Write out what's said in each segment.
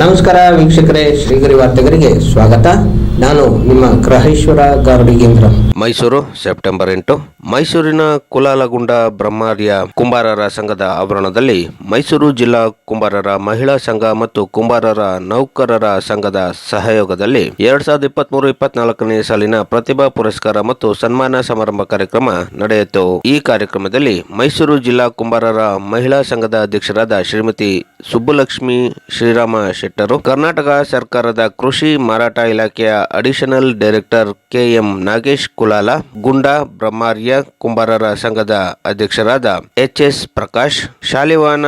ನಮಸ್ಕಾರ ವೀಕ್ಷಕರೇ, ಶ್ರೀಗರಿ ವಾರ್ತೆಗರಿಗೆ ಸ್ವಾಗತ. ನಾನು ನಿಮ್ಮ ಗ್ರಹೇಶ್ವರ ಗಾರ್ಡಿಗೇಂದ್ರ ಮೈಸೂರು, ಸೆಪ್ಟೆಂಬರ್ ಎಂಟು. ಮೈಸೂರಿನ ಕುಲಾಲಗುಂಡ ಬ್ರಹ್ಮಾರ್ಯ ಕುಂಬಾರರ ಸಂಘದ ಆವರಣದಲ್ಲಿ ಮೈಸೂರು ಜಿಲ್ಲಾ ಕುಂಬಾರರ ಮಹಿಳಾ ಸಂಘ ಮತ್ತು ಕುಂಬಾರರ ನೌಕರರ ಸಂಘದ ಸಹಯೋಗದಲ್ಲಿ ಎರಡ್ ಸಾವಿರದ ಇಪ್ಪತ್ತ್ ಮೂರು ಇಪ್ಪತ್ನಾಲ್ಕನೇ ಸಾಲಿನ ಪ್ರತಿಭಾ ಪುರಸ್ಕಾರ ಮತ್ತು ಸನ್ಮಾನ ಸಮಾರಂಭ ಕಾರ್ಯಕ್ರಮ ನಡೆಯಿತು. ಈ ಕಾರ್ಯಕ್ರಮದಲ್ಲಿ ಮೈಸೂರು ಜಿಲ್ಲಾ ಕುಂಬಾರರ ಮಹಿಳಾ ಸಂಘದ ಅಧ್ಯಕ್ಷರಾದ ಶ್ರೀಮತಿ ಸುಬ್ಬುಲಕ್ಷ್ಮಿ ಶ್ರೀರಾಮ ಶೆಟ್ಟರು. ಕರ್ನಾಟಕ ಸರ್ಕಾರದ ಕೃಷಿ ಮಾರಾಟ ಇಲಾಖೆಯ additional director KM Nagesh Kulala, goonda ಬ್ರಹ್ಮಾರ್ಯ ಕುಂಬಾರರ ಸಂಘದ ಅಧ್ಯಕ್ಷರಾದ ಎಚ್ ಎಸ್ ಪ್ರಕಾಶ್, ಶಾಲಿವಾನ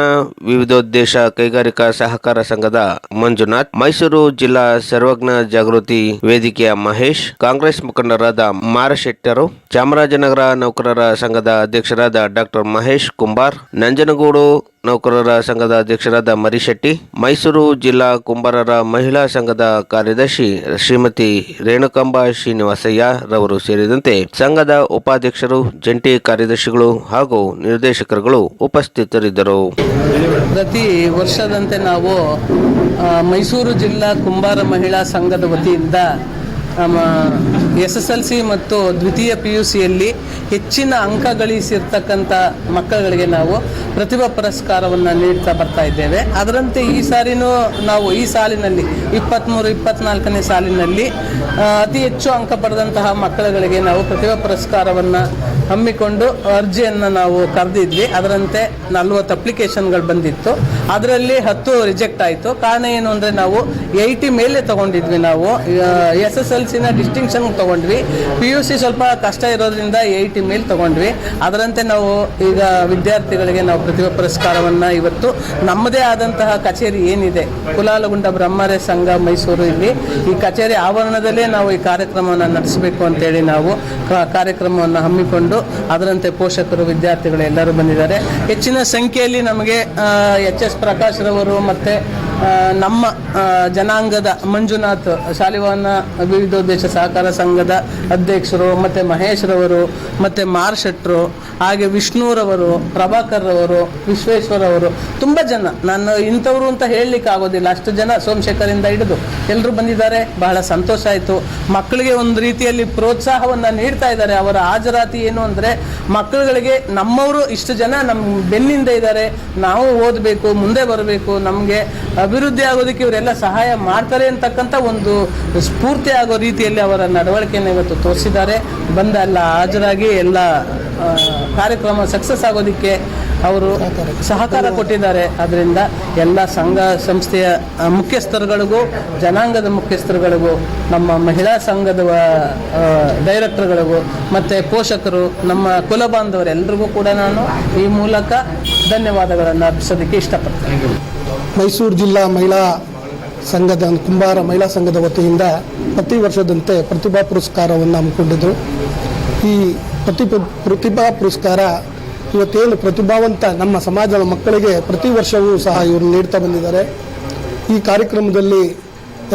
ವಿವಿಧೋದ್ದೇಶ ಕೈಗಾರಿಕಾ ಸಹಕಾರ ಸಂಘದ ಮಂಜುನಾಥ್, ಮೈಸೂರು ಜಿಲ್ಲಾ ಸರ್ವಜ್ಞ ಜಾಗೃತಿ ವೇದಿಕೆಯ ಮಹೇಶ್, ಕಾಂಗ್ರೆಸ್ ಮುಖಂಡರಾದ ಮಾರಶೆಟ್ಟರು, ಚಾಮರಾಜನಗರ ನೌಕರರ ಸಂಘದ ಅಧ್ಯಕ್ಷರಾದ ಡಾಕ್ಟರ್ ಮಹೇಶ್ ಕುಂಬಾರ್, ನಂಜನಗೂಡು ನೌಕರರ ಸಂಘದ ಅಧ್ಯಕ್ಷರಾದ ಮರಿಶೆಟ್ಟಿ, ಮೈಸೂರು ಜಿಲ್ಲಾ ಕುಂಬಾರರ ಮಹಿಳಾ ಸಂಘದ ಕಾರ್ಯದರ್ಶಿ ಶ್ರೀಮತಿ ರೇಣುಕಂಬ ಶ್ರೀನಿವಾಸಯ್ಯ ರವರು ಸೇರಿದಂತೆ ಸಂಘದ ಉಪಾಧ್ಯಕ್ಷರು, ಜಂಟಿ ಕಾರ್ಯದರ್ಶಿಗಳು ಹಾಗೂ ನಿರ್ದೇಶಕರುಗಳು ಉಪಸ್ಥಿತರಿದ್ದರು. ಪ್ರತಿ ವರ್ಷದಂತೆ ನಾವು ಮೈಸೂರು ಜಿಲ್ಲಾ ಕುಂಬಾರ ಮಹಿಳಾ ಸಂಘದ ವತಿಯಿಂದ ಎಸ್ ಎಸ್ ಎಲ್ ಸಿ ಮತ್ತು ದ್ವಿತೀಯ ಪಿ ಯು ಸಿಯಲ್ಲಿ ಹೆಚ್ಚಿನ ಅಂಕ ಗಳಿಸಿರ್ತಕ್ಕಂಥ ಮಕ್ಕಳಿಗೆ ನಾವು ಪ್ರತಿಭಾ ಪುರಸ್ಕಾರವನ್ನು ನೀಡ್ತಾ ಬರ್ತಾ ಇದ್ದೇವೆ. ಅದರಂತೆ ಈ ಸಾರಿನೂ ನಾವು ಈ ಸಾಲಿನಲ್ಲಿ ಇಪ್ಪತ್ತ್ಮೂರು ಇಪ್ಪತ್ನಾಲ್ಕನೇ ಸಾಲಿನಲ್ಲಿ ಅತಿ ಹೆಚ್ಚು ಅಂಕ ಪಡೆದಂತಹ ಮಕ್ಕಳುಗಳಿಗೆ ನಾವು ಪ್ರತಿಭಾ ಪುರಸ್ಕಾರವನ್ನು ಹಮ್ಮಿಕೊಂಡು ಅರ್ಜಿಯನ್ನು ನಾವು ಕರೆದಿದ್ವಿ. ಅದರಂತೆ ನಲ್ವತ್ತು ಅಪ್ಲಿಕೇಶನ್ಗಳು ಬಂದಿತ್ತು. ಅದರಲ್ಲಿ ಹತ್ತು ರಿಜೆಕ್ಟ್ ಆಯಿತು. ಕಾರಣ ಏನು ಅಂದರೆ ನಾವು ಏಯ್ಟಿ ಮೇಲೆ ತಗೊಂಡಿದ್ವಿ ನಾವು. ಎಸ್ ಎಸ್ ಎಲ್ ಸಿನ ಡಿಸ್ಟಿಂಕ್ಷನ್ ತಗೊಂಡ್ವಿ. ಪಿ ಯು ಸಿ ಸ್ವಲ್ಪ ಕಷ್ಟ ಇರೋದ್ರಿಂದ ಏಯ್ಟಿ ಮೇಲೆ ತಗೊಂಡ್ವಿ. ಅದರಂತೆ ನಾವು ಈಗ ವಿದ್ಯಾರ್ಥಿಗಳಿಗೆ ನಾವು ಪ್ರತಿಭಾ ಪುರಸ್ಕಾರವನ್ನು ಇವತ್ತು ನಮ್ಮದೇ ಆದಂತಹ ಕಚೇರಿ ಏನಿದೆ, ಕುಲಾಲಗುಂಡ ಬ್ರಹ್ಮರೇ ಸಂಘ ಮೈಸೂರು ಇಲ್ಲಿ. ಈ ಕಚೇರಿ ಆವರಣದಲ್ಲೇ ನಾವು ಈ ಕಾರ್ಯಕ್ರಮವನ್ನು ನಡೆಸಬೇಕು ಅಂತೇಳಿ ನಾವು ಕಾರ್ಯಕ್ರಮವನ್ನು ಹಮ್ಮಿಕೊಂಡು ಅದರಂತೆ ಪೋಷಕರು ವಿದ್ಯಾರ್ಥಿಗಳು ಎಲ್ಲರೂ ಬಂದಿದ್ದಾರೆ. ಹೆಚ್ಚಿನ ಸಂಖ್ಯೆಯಲ್ಲಿ ನಮಗೆ ಎಚ್ ಎಸ್ ಪ್ರಕಾಶ್ ರವರು ಮತ್ತು ನಮ್ಮ ಜನಾಂಗದ ಮಂಜುನಾಥ್ ಶಾಲಿವಾನ ವಿವಿಧೋದ್ದೇಶ ಸಹಕಾರ ಸಂಘದ ಅಧ್ಯಕ್ಷರು, ಮತ್ತು ಮಹೇಶ್ರವರು, ಮತ್ತು ಮಾರ್ ಶೆಟ್ರು ಹಾಗೆ ವಿಷ್ಣುರವರು ಪ್ರಭಾಕರ್ ರವರು ವಿಶ್ವೇಶ್ವರ ಅವರು ತುಂಬ ಜನ. ನಾನು ಇಂಥವ್ರು ಅಂತ ಹೇಳಲಿಕ್ಕೆ ಆಗೋದಿಲ್ಲ. ಅಷ್ಟು ಜನ ಸೋಮಶೇಖರಿಂದ ಹಿಡಿದು ಎಲ್ಲರೂ ಬಂದಿದ್ದಾರೆ. ಬಹಳ ಸಂತೋಷ ಆಯಿತು. ಮಕ್ಕಳಿಗೆ ಒಂದು ರೀತಿಯಲ್ಲಿ ಪ್ರೋತ್ಸಾಹವನ್ನು ನೀಡ್ತಾ ಇದ್ದಾರೆ. ಅವರ ಹಾಜರಾತಿ ಏನು ಅಂದರೆ, ಮಕ್ಕಳುಗಳಿಗೆ ನಮ್ಮವರು ಇಷ್ಟು ಜನ ನಮ್ಮ ಬೆನ್ನಿಂದ ಇದ್ದಾರೆ. ನಾವು ಓದಬೇಕು, ಮುಂದೆ ಬರಬೇಕು. ನಮಗೆ ಅಭಿವೃದ್ಧಿ ಆಗೋದಕ್ಕೆ ಇವರೆಲ್ಲ ಸಹಾಯ ಮಾಡ್ತಾರೆ ಅಂತಕ್ಕಂಥ ಒಂದು ಸ್ಫೂರ್ತಿ ಆಗೋ ರೀತಿಯಲ್ಲಿ ಅವರ ನಡವಳಿಕೆಯನ್ನು ಇವತ್ತು ತೋರಿಸಿದ್ದಾರೆ. ಬಂದ ಎಲ್ಲ ಹಾಜರಾಗಿ ಎಲ್ಲ ಕಾರ್ಯಕ್ರಮ ಸಕ್ಸಸ್ ಆಗೋದಕ್ಕೆ ಅವರು ಸಹಕಾರ ಕೊಟ್ಟಿದ್ದಾರೆ. ಅದರಿಂದ ಎಲ್ಲ ಸಂಘ ಸಂಸ್ಥೆಯ ಮುಖ್ಯಸ್ಥರುಗಳಿಗೂ, ಜನಾಂಗದ ಮುಖ್ಯಸ್ಥರುಗಳಿಗೂ, ನಮ್ಮ ಮಹಿಳಾ ಸಂಘದ ಡೈರೆಕ್ಟರ್ಗಳಿಗೂ, ಮತ್ತು ಪೋಷಕರು, ನಮ್ಮ ಕುಲ ಬಾಂಧವರೆಲ್ಲರಿಗೂ ಕೂಡ ನಾನು ಈ ಮೂಲಕ ಧನ್ಯವಾದಗಳನ್ನು ಅರ್ಪಿಸೋದಕ್ಕೆ ಇಷ್ಟಪಡ್ತೇನೆ. ಮೈಸೂರು ಜಿಲ್ಲಾ ಮಹಿಳಾ ಸಂಘದ, ಕುಂಬಾರ ಮಹಿಳಾ ಸಂಘದ ವತಿಯಿಂದ ಪ್ರತಿ ವರ್ಷದಂತೆ ಪ್ರತಿಭಾ ಪುರಸ್ಕಾರವನ್ನು ಹಮ್ಮಿಕೊಂಡಿದ್ದರು ಈ ಪ್ರತಿಭಾ ಪುರಸ್ಕಾರ ಇವತ್ತೇನು ಪ್ರತಿಭಾವಂತ ನಮ್ಮ ಸಮಾಜದ ಮಕ್ಕಳಿಗೆ ಪ್ರತಿ ವರ್ಷವೂ ಸಹ ಇವರು ನೀಡ್ತಾ ಬಂದಿದ್ದಾರೆ. ಈ ಕಾರ್ಯಕ್ರಮದಲ್ಲಿ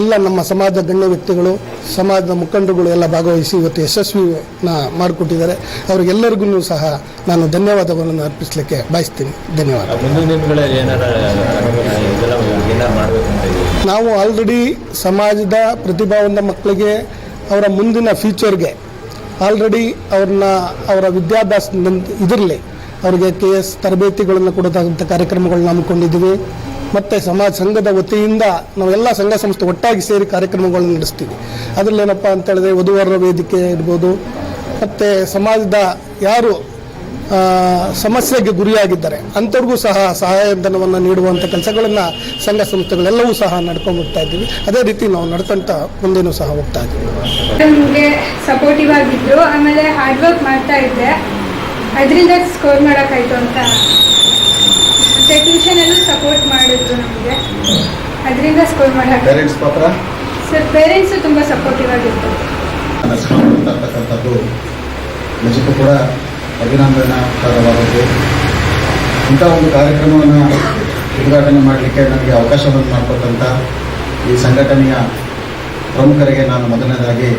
ಎಲ್ಲ ನಮ್ಮ ಸಮಾಜದ ಗಣ್ಯ ವ್ಯಕ್ತಿಗಳು ಸಮಾಜದ ಮುಖಂಡರುಗಳು ಎಲ್ಲ ಭಾಗವಹಿಸಿ ಇವತ್ತು ಯಶಸ್ವಿನ ಮಾಡಿಕೊಟ್ಟಿದ್ದಾರೆ. ಅವರಿಗೆಲ್ಲರಿಗೂ ಸಹ ನಾನು ಧನ್ಯವಾದಗಳನ್ನು ಅರ್ಪಿಸಲಿಕ್ಕೆ ಬಯಸ್ತೀನಿ. ಧನ್ಯವಾದ. ನಾವು ಆಲ್ರೆಡಿ ಸಮಾಜದ ಪ್ರತಿಭಾವಂತ ಮಕ್ಕಳಿಗೆ ಅವರ ಮುಂದಿನ ಫ್ಯೂಚರ್ಗೆ ಆಲ್ರೆಡಿ ಅವ್ರನ್ನ ಅವರ ವಿದ್ಯಾಭ್ಯಾಸ ಇದರಲ್ಲಿ ಅವರಿಗೆ ಕೆ ಎಸ್ ತರಬೇತಿಗಳನ್ನು ಕೊಡತಕ್ಕಂಥ ಕಾರ್ಯಕ್ರಮಗಳನ್ನ ಹಮ್ಮಿಕೊಂಡಿದ್ದೀವಿ. ಮತ್ತು ಸಮಾಜ ಸಂಘದ ವತಿಯಿಂದ ನಾವೆಲ್ಲ ಸಂಘ ಸಂಸ್ಥೆ ಒಟ್ಟಾಗಿ ಸೇರಿ ಕಾರ್ಯಕ್ರಮಗಳನ್ನು ನಡೆಸ್ತೀವಿ. ಅದರಲ್ಲಿ ಅಂತೇಳಿದ್ರೆ ವಧುವರರ ವೇದಿಕೆ ಇರ್ಬೋದು. ಮತ್ತು ಸಮಾಜದ ಯಾರು ಸಮಸ್ಯೆಗೆ ಗುರಿಯಾಗಿದ್ದಾರೆ ಅಂಥವ್ರಿಗೂ ಸಹ ಸಹಾಯಧನವನ್ನು ನೀಡುವಂಥ ಕೆಲಸಗಳನ್ನು ಸಂಘ ಸಂಸ್ಥೆಗಳೆಲ್ಲವೂ ಸಹ ನಡ್ಕೊಂಡು ಹೋಗ್ತಾ ಇದ್ದೀವಿ. ಅದೇ ರೀತಿ ನಾವು ನಡ್ಕೊಂತ ಮುಂದೇನೂ ಸಹ ಹೋಗ್ತಾ ಇದ್ದೀವಿ. ಸಪೋರ್ಟಿವ್ ಆಗಿದ್ರು, ಆಮೇಲೆ ಹಾರ್ಡ್ ವರ್ಕ್ ಮಾಡ್ತಾ ಇದ್ದೆ. ಅದರಿಂದ ಸ್ಕೋರ್ ಮಾಡೋಕ್ಕಾಯ್ತು ಅಂತ. ಮತ್ತೆ ಟ್ಯೂಷನಲ್ಲೂ ಸಪೋರ್ಟ್ ಮಾಡಿದ್ರು ನಮಗೆ. ಅದರಿಂದ ಸ್ಕೋರ್ ಮಾಡೋಕ್ಕೆ ಪೇರೆಂಟ್ಸ್ ಪಾತ್ರ ಸರ್ ಪೇರೆಂಟ್ಸು ತುಂಬ ಸಪೋರ್ಟಿವ್ ಆಗಿತ್ತು ನಿಜಕ್ಕೂ ಕೂಡ ಅಭಿನಂದನಾಕಾರವಾದದ್ದು ಇಂಥ ಒಂದು ಕಾರ್ಯಕ್ರಮವನ್ನು ಉದ್ಘಾಟನೆ ಮಾಡಲಿಕ್ಕೆ ನನಗೆ ಅವಕಾಶವನ್ನು ಮಾಡಿಕೊಟ್ಟಂಥ ಈ ಸಂಘಟನೆಯ ಪ್ರಮುಖರಿಗೆ ನಾನು ಮೊದಲನೇದಾಗಿ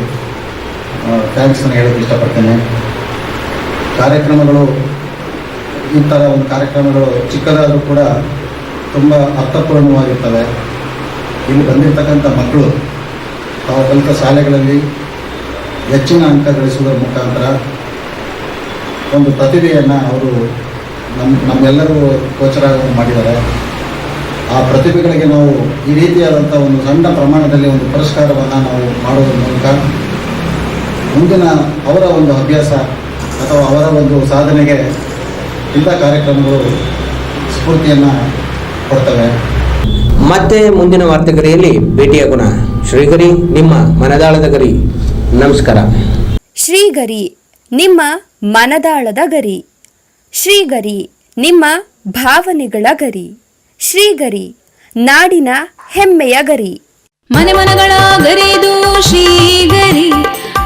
ಥ್ಯಾಂಕ್ಸನ್ನು ಹೇಳೋಕೆ ಇಷ್ಟಪಡ್ತೇನೆ. ಕಾರ್ಯಕ್ರಮಗಳು ಈ ಥರ ಒಂದು ಕಾರ್ಯಕ್ರಮಗಳು ಚಿಕ್ಕದಾದರೂ ಕೂಡ ತುಂಬ ಅರ್ಥಪೂರ್ಣವಾಗಿರ್ತವೆ. ಇಲ್ಲಿ ಬಂದಿರತಕ್ಕಂಥ ಮಕ್ಕಳು, ತಾವು ಕಲಿತ ಶಾಲೆಗಳಲ್ಲಿ ಹೆಚ್ಚಿನ ಅಂಕ ಗಳಿಸುವುದರ ಮುಖಾಂತರ ಒಂದು ಪ್ರತಿಭೆಯನ್ನು ಅವರು ನಮ್ಮ ನಮ್ಮೆಲ್ಲರೂ ಗೋಚರ ಮಾಡಿದ್ದಾರೆ. ಆ ಪ್ರತಿಭೆಗಳಿಗೆ ನಾವು ಈ ರೀತಿಯಾದಂಥ ಒಂದು ಸಣ್ಣ ಪ್ರಮಾಣದಲ್ಲಿ ಒಂದು ಪುರಸ್ಕಾರವನ್ನು ನಾವು ಮಾಡುವುದರ ಮೂಲಕ ಮುಂದಿನ ಅವರ ಒಂದು ಅಭ್ಯಾಸ ಅಥವಾ ಅವರ ಒಂದು ಸಾಧನೆಗೆ ಇಂಥ ಕಾರ್ಯಕ್ರಮಗಳು ಸ್ಫೂರ್ತಿಯನ್ನು ಕೊಡ್ತವೆ. ಮತ್ತೆ ಮುಂದಿನ ವಾರ್ತೆಗರಿಯಲ್ಲಿ ಭೇಟಿಯಾಗೋಣ ಶ್ರೀಗರಿ ನಿಮ್ಮ ಮನದಾಳದ ಗರಿ. ನಮಸ್ಕಾರ. ಶ್ರೀಗರಿ ನಿಮ್ಮ ಮನದಾಳದ ಗರಿ. ಶ್ರೀಗರಿ ನಿಮ್ಮ ಭಾವನೆಗಳ ಗರಿ. ಶ್ರೀಗರಿ ನಾಡಿನ ಹೆಮ್ಮೆಯ ಗರಿ. ಮನೆ ಮನಗಳ ಗರಿದು ಶ್ರೀಗರಿ.